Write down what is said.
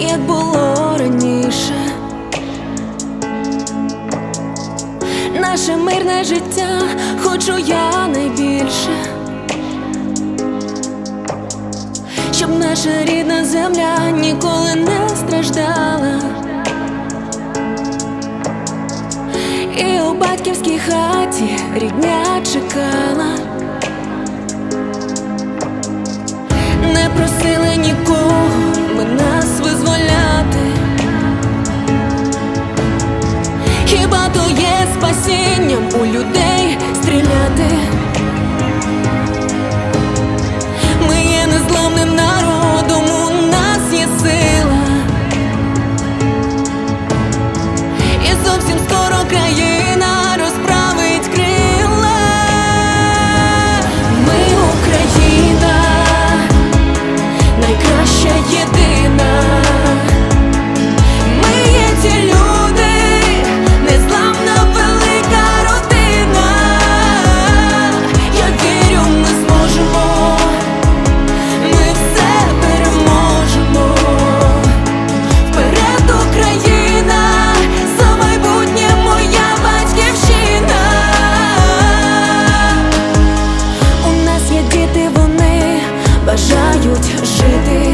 як було раніше. Наше мирне життя хочу я найбільше. Щоб наша рідна земля ніколи не страждала. І у батьківській хаті рідня чекала. Не просили жити.